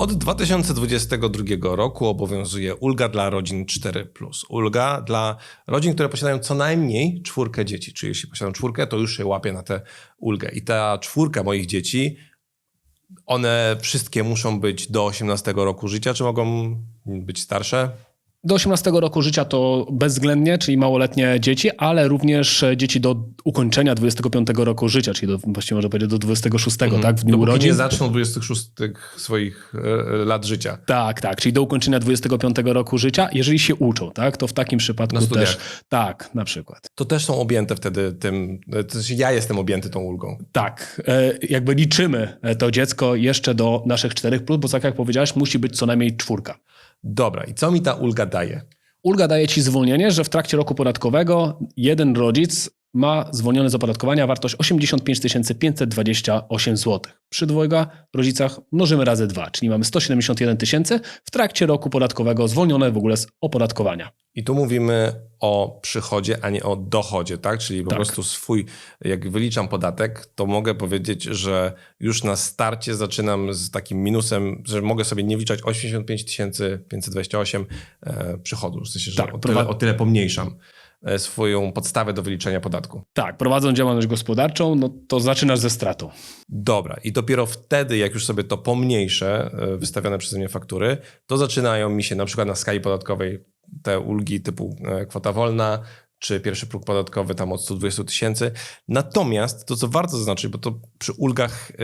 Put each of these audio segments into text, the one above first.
Od 2022 roku obowiązuje ulga dla rodzin 4. Ulga dla rodzin, które posiadają co najmniej czwórkę dzieci. Czyli jeśli posiadają czwórkę, to już się łapie na tę ulgę. I ta czwórka moich dzieci, one wszystkie muszą być do 18 roku życia, czy mogą być starsze? Do 18 roku życia to bezwzględnie, czyli małoletnie dzieci, ale również dzieci do ukończenia 25 roku życia, czyli do, właściwie można powiedzieć do 26, tak, w dniu Dopóki urodzin. nie zaczną 26 swoich e, lat życia. Tak, tak, czyli do ukończenia 25 roku życia, jeżeli się uczą, tak, to w takim przypadku też, tak, na przykład. To też są objęte wtedy tym, e, to znaczy ja jestem objęty tą ulgą. Tak, e, jakby liczymy to dziecko jeszcze do naszych 4+, plus, bo tak jak powiedziałeś, musi być co najmniej czwórka. Dobra, i co mi ta ulga daje? Ulga daje ci zwolnienie, że w trakcie roku podatkowego jeden rodzic ma zwolnione z opodatkowania wartość 85 528 zł. Przy dwojga rodzicach mnożymy razy dwa, czyli mamy 171 tysięcy w trakcie roku podatkowego zwolnione w ogóle z opodatkowania. I tu mówimy o przychodzie, a nie o dochodzie, tak? Czyli po Tak. prostu swój, jak wyliczam podatek, to mogę powiedzieć, że już na starcie zaczynam z takim minusem, że mogę sobie nie wliczać 85 528 e, przychodu. W sensie, że Tak, o, tyle, o tyle pomniejszam swoją podstawę do wyliczenia podatku. Tak, prowadząc działalność gospodarczą, no to zaczynasz ze stratą. Dobra, i dopiero wtedy, jak już sobie to pomniejsze, e, wystawione przeze mnie faktury, to zaczynają mi się na przykład na skali podatkowej te ulgi typu e, kwota wolna, czy pierwszy próg podatkowy tam od 120 tysięcy. Natomiast to, co warto zaznaczyć, bo to przy ulgach e,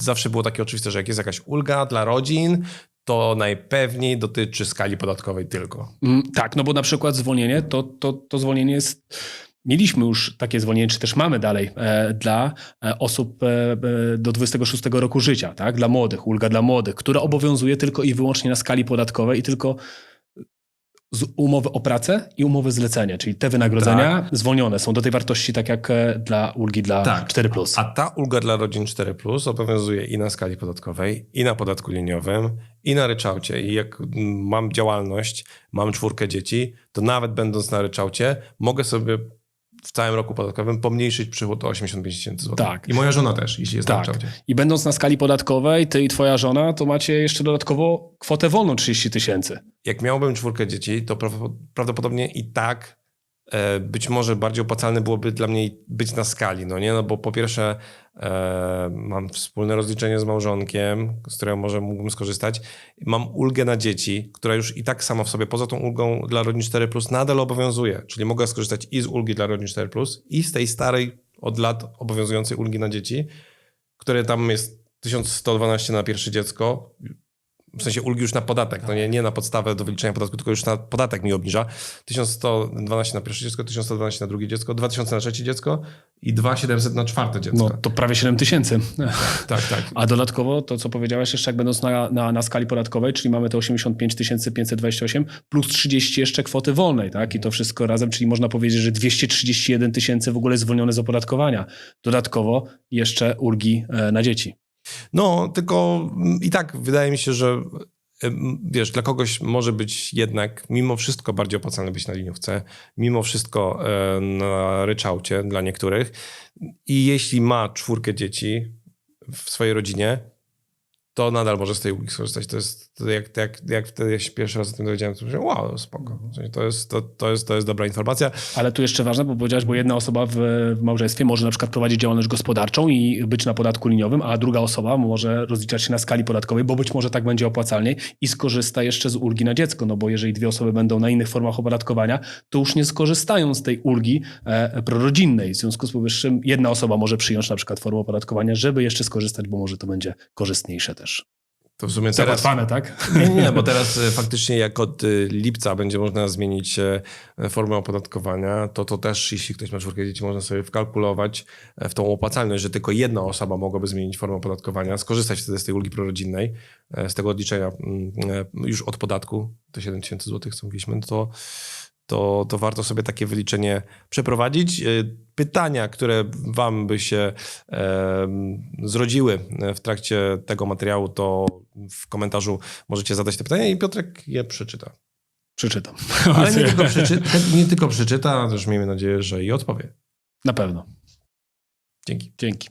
zawsze było takie oczywiste, że jak jest jakaś ulga dla rodzin, to najpewniej dotyczy skali podatkowej tylko. Mm, Tak, no bo na przykład zwolnienie, to, to, to zwolnienie jest. Mieliśmy już takie zwolnienie, czy też mamy dalej e, dla e, osób e, e, do 26 roku życia, tak? Dla młodych, ulga dla młodych, która obowiązuje tylko i wyłącznie na skali podatkowej i tylko z umowy o pracę i umowy zlecenia, czyli te wynagrodzenia zwolnione są do tej wartości, tak jak e, dla ulgi dla Tak. 4. A ta ulga dla rodzin 4 obowiązuje i na skali podatkowej, i na podatku liniowym, i na ryczałcie. I jak mm, mam działalność, mam czwórkę dzieci, to nawet będąc na ryczałcie, mogę sobie w całym roku podatkowym pomniejszyć przychód o 85 tysięcy złotych. Tak. I moja żona też, jeśli jest na Tak. ryczałcie. I będąc na skali podatkowej, ty i twoja żona, to macie jeszcze dodatkowo kwotę wolną 30 tysięcy. Jak miałbym czwórkę dzieci, to praw- prawdopodobnie i tak być może bardziej opłacalne byłoby dla mnie być na skali, no nie? No bo po pierwsze e, mam wspólne rozliczenie z małżonkiem, z którego może mógłbym skorzystać. Mam ulgę na dzieci, która już i tak sama w sobie, poza tą ulgą dla rodzin 4+, nadal obowiązuje. Czyli mogę skorzystać i z ulgi dla rodzin 4+, i z tej starej od lat obowiązującej ulgi na dzieci, które tam jest 1112 na pierwsze dziecko, w sensie ulgi już na podatek, no nie, nie na podstawę do wyliczenia podatku, tylko już na podatek mi obniża. 1112 na pierwsze dziecko, 1112 na drugie dziecko, 2000 na trzecie dziecko i 2700 na czwarte dziecko. No to prawie 7 tysięcy. tak, tak. A dodatkowo to, co powiedziałeś jeszcze, jak będąc na, na, na skali podatkowej, czyli mamy te 85 528 plus 30 jeszcze kwoty wolnej, tak? I to wszystko razem, czyli można powiedzieć, że 231 tysięcy w ogóle zwolnione z opodatkowania. Dodatkowo jeszcze ulgi e, na dzieci. No, tylko i tak wydaje mi się, że wiesz, dla kogoś może być jednak mimo wszystko bardziej opłacalne być na liniówce, mimo wszystko e, na ryczałcie dla niektórych. I jeśli ma czwórkę dzieci w swojej rodzinie, to nadal może z tej ulgi skorzystać. To jest to jak, jak, jak wtedy się pierwszy raz o tym dowiedziałem, to myślałem, wow, spoko. To jest, to, to, jest, to jest dobra informacja. Ale tu jeszcze ważne, bo powiedziałeś, bo jedna osoba w, w małżeństwie może na przykład prowadzić działalność gospodarczą i być na podatku liniowym, a druga osoba może rozliczać się na skali podatkowej, bo być może tak będzie opłacalniej i skorzysta jeszcze z ulgi na dziecko, no bo jeżeli dwie osoby będą na innych formach opodatkowania, to już nie skorzystają z tej ulgi e, prorodzinnej. W związku z powyższym jedna osoba może przyjąć na przykład formę opodatkowania, żeby jeszcze skorzystać, bo może to będzie korzystniejsze też. To w sumie teraz... Załatwane, tak? Nie, nie, bo teraz e, faktycznie jak od e, lipca będzie można zmienić e, formę opodatkowania, to to też, jeśli ktoś ma czwórkę dzieci, można sobie wkalkulować w tą opłacalność, że tylko jedna osoba mogłaby zmienić formę opodatkowania, skorzystać wtedy z tej ulgi prorodzinnej, z tego odliczenia mm, już od podatku, te 7 tysięcy złotych, co mówiliśmy, no to, to, to warto sobie takie wyliczenie przeprowadzić. E, Pytania, które wam by się e, zrodziły w trakcie tego materiału, to w komentarzu możecie zadać te pytania i Piotrek je przeczyta. Przeczytam. Ale nie tylko, przeczyta, nie tylko przeczyta, też miejmy nadzieję, że i odpowie. Na pewno. Dzięki. Dzięki.